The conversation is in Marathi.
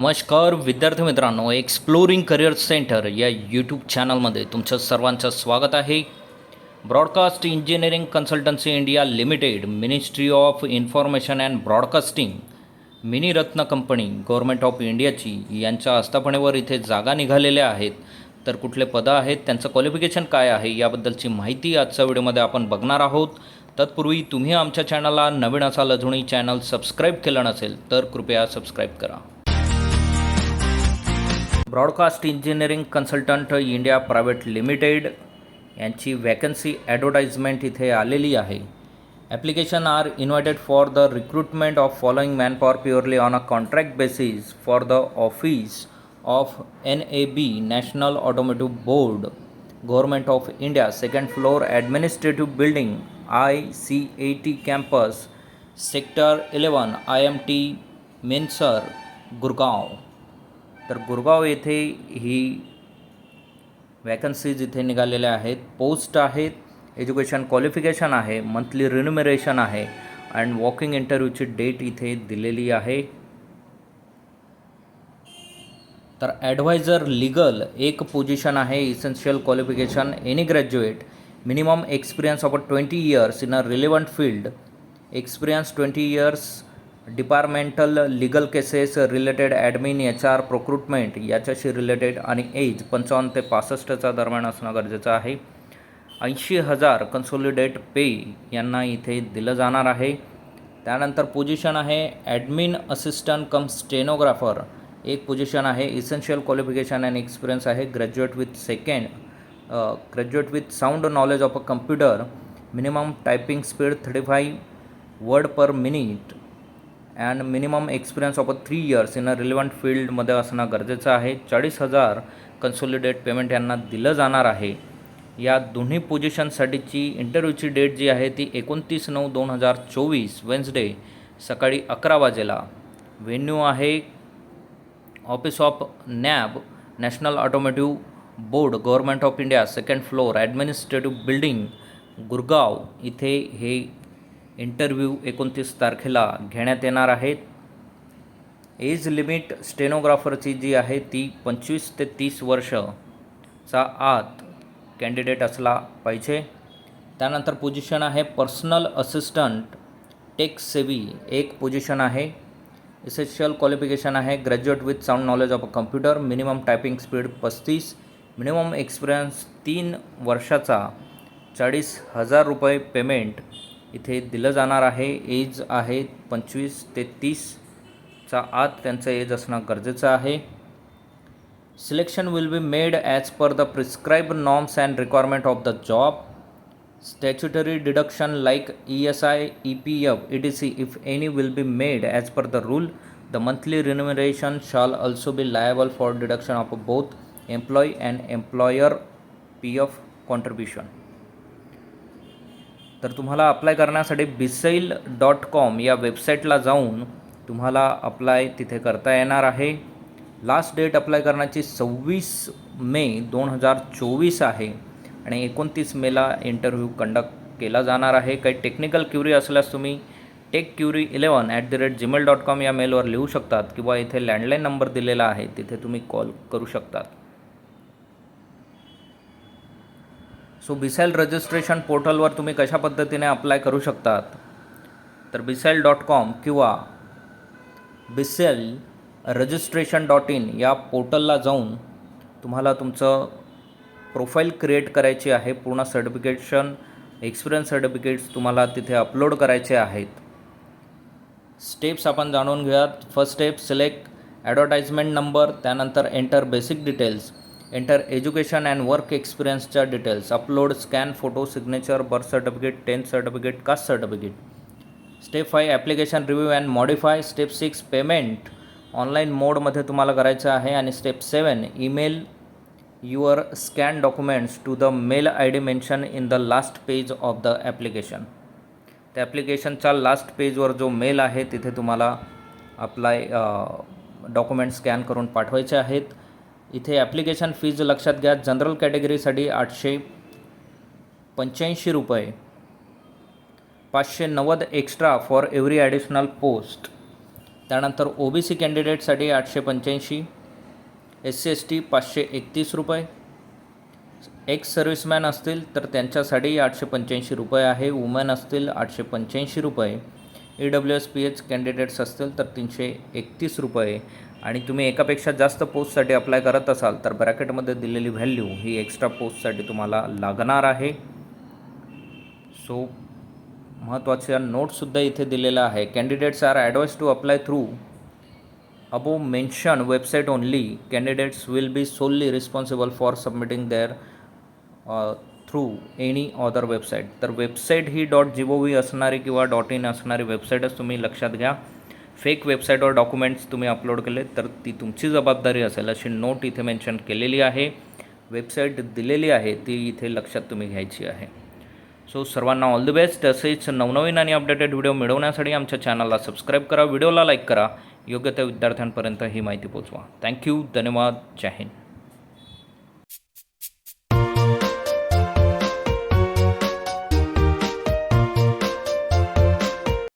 नमस्कार विद्यार्थी मित्रांनो एक्सप्लोरिंग करिअर सेंटर या यूट्यूब चॅनलमध्ये तुमचं सर्वांचं स्वागत आहे. Broadcast engineering consultancy India limited ministry of information and broadcasting mini Ratna company government of इंडियाची यांच्या आस्थापनेवर इथे जागा निघालेल्या आहेत. तर कुठले पदं आहेत त्यांचं क्वालिफिकेशन काय आहे याबद्दलची माहिती आजच्या व्हिडिओमध्ये आपण बघणार आहोत. तत्पूर्वी तुम्ही आमच्या चॅनलला नवीन असाल अजूनही चॅनल सबस्क्राईब केलं नसेल तर कृपया सबस्क्राईब करा. Broadcast engineering consultant India private limited यांची वॅकन्सी ॲडव्हर्टाइजमेंट इथे आलेली आहे. Application are invited for the recruitment of following manpower purely on a contract basis for the office of N A B national automotive board government of India second floor administrative building I C A T campus sector eleven I M T Manesar Gurgaon तर गुरगाव येथे ही वॅकन्सीज इथे निघालेल्या आहेत. पोस्ट आहेत एज्युकेशन क्वालिफिकेशन आहे मंथली रिन्युमरेशन आहे अँड वॉकिंग इंटरव्ह्यूची डेट इथे दिलेली आहे. तर ॲडवायझर लिगल एक पोझिशन आहे essential qualification any graduate minimum experience of a twenty years in a relevant field experience twenty years departmental legal cases related admin H R procurement याच्याशी रिलेटेड आणि एज पंचावन्न ते पासष्टच्या दरम्यान असणं गरजेचं आहे. ऐंशी हजार कन्सोलिडेट पे यांना इथे दिलं जाणार आहे. त्यानंतर पोझिशन आहे ॲडमिन असिस्टंट कम स्टेनोग्राफर. एक पोझिशन आहे इसेन्शियल क्वालिफिकेशन अँड एक्सपिरियन्स आहे graduate with second graduate with sound knowledge of a computer minimum typing speed thirty five word per minute and minimum experience of a three years in a relevant फील्डमध्ये असणं गरजेचं आहे. चाळीस हजार कन्सोलिडेट पेमेंट यांना दिलं जाणार आहे. या दोन्ही पोझिशनसाठीची इंटरव्ह्यूची डेट जी आहे ती एकोणतीस नऊ दोन हजार चोवीस वेन्सडे सकाळी अकरा वाजेला. व्हेन्यू आहे office of NAB national automotive board government of India second floor administrative building Gurgaon इथे हे इंटरव्ह्यू एकोणतीस तारखेला घेण्यात येणार आहेत. एज लिमिट स्टेनोग्राफरची जी आहे ती पंचवीस ते तीस वर्षचा आत कॅन्डिडेट असला पाहिजे. त्यानंतर पोझिशन आहे पर्सनल असिस्टंट टेक सेवी एक पोझिशन आहे. इसेन्शियल क्वालिफिकेशन आहे graduate with sound knowledge of a computer minimum typing speed पस्तीस मिनिमम एक्सपिरियन्स तीन वर्षाचा चाळीस हजार रुपये पेमेंट इथे दिलं जाणार आहे. एज आहे पंचवीस ते तीसचा आत त्यांचं एज असणं गरजेचं आहे. Selection will be made as per the prescribe norms and requirement of the job. Statutory deduction like E S I E P F E D C if any will be made as per the rule the monthly remuneration shall also be liable for deduction of both employee and employer P F contribution. तर तुम्हाला अप्लाय करण्यासाठी बिसेल डॉट कॉम या वेबसाईटला जाऊन तुम्हाला अप्लाय तिथे करता येणार आहे. लास्ट डेट अप्लाय करण्याची सव्वीस मे दोन हजार चोवीस आहे आणि एकोणतीस मेला इंटरव्ह्यू कंडक्ट केला जाणार आहे. काही टेक्निकल क्युरी असल्यास तुम्ही tech query eleven at the rate Gmail dot com या मेलवर लिहू शकतात किंवा इथे लँडलाईन नंबर दिलेला आहे तिथे तुम्ही कॉल करू शकतात. सो बिसेल रजिस्ट्रेशन पोर्टलवर तुम्ही कशा पद्धतीने अप्लाय करू शकतात? तर बिसेल डॉट कॉम किंवा बिसेल रजिस्ट्रेशन डॉट इन या पोर्टलला जाऊन तुम्हाला तुमचं प्रोफाईल क्रिएट करायची आहे. पूर्ण सर्टिफिकेशन एक्सपिरियन्स सर्टिफिकेट्स तुम्हाला तिथे अपलोड करायचे आहेत. स्टेप्स आपण जाणून घेऊयात. First step select advertisement number त्यानंतर enter basic details enter education and work एक्सपिरियन्सच्या details upload scan photo signature birth certificate tenth certificate caste certificate step five application review and modify step six payment online मोडमध्ये तुम्हाला करायचं आहे. आणि step seven email your scan documents to the mail I D mention in the last page of the application त्या ॲप्लिकेशनच्या लास्ट पेजवर जो मेल आहे तिथे तुम्हाला अप्लाय डॉक्युमेंट स्कॅन करून पाठवायचे आहेत. इथे ॲप्लिकेशन फीज लक्षात घ्या. जनरल कॅटेगरीसाठी आठशे पंच्याऐंशी रुपये. पाचशे नव्वद extra for every additional post त्यानंतर ओ बी सी कॅन्डिडेटसाठी आठशे पंच्याऐंशी. एस सी एस टी पाचशे एकतीस रुपये. एक्स सर्व्हिसमॅन असतील तर त्यांच्यासाठी आठशे पंच्याऐंशी रुपये आहे. वुमन असतील आठशे पंच्याऐंशी रुपये. E W S P H candidates असतील तर तीनशे एकतीस रुपये. आणि तुम्ही एकापेक्षा जास्त पोस्टसाठी अप्लाय करत असाल तर ब्रॅकेटमध्ये दिलेली व्हॅल्यू ही एक्स्ट्रा पोस्टसाठी तुम्हाला लागणार आहे. सो महत्त्वाच्या नोट्ससुद्धा इथे दिलेला आहे. Candidates are advised to apply through above mentioned website only candidates will be solely responsible for submitting their through any other website तर वेबसाईट ही डॉट जी ओ व्ही असणारी किंवा डॉट इन असणारी वेबसाईटच तुम्ही लक्षात घ्या. फेक वेबसाईटवर डॉक्युमेंट्स तुम्ही अपलोड केले तर ती तुमची जबाबदारी असेल अशी नोट इथे मेन्शन केलेली आहे. वेबसाईट दिलेली आहे ती इथे लक्षात तुम्ही घ्यायची आहे. सो सर्वांना ऑल द बेस्ट तसेच नवनवीन आणि अपडेटेड व्हिडिओ मिळवण्यासाठी आमच्या चॅनलला सबस्क्राईब करा व्हिडिओला लाईक करा. योग्य त्या विद्यार्थ्यांपर्यंत ही माहिती पोचवा. थँक्यू धन्यवाद. जय हिंद.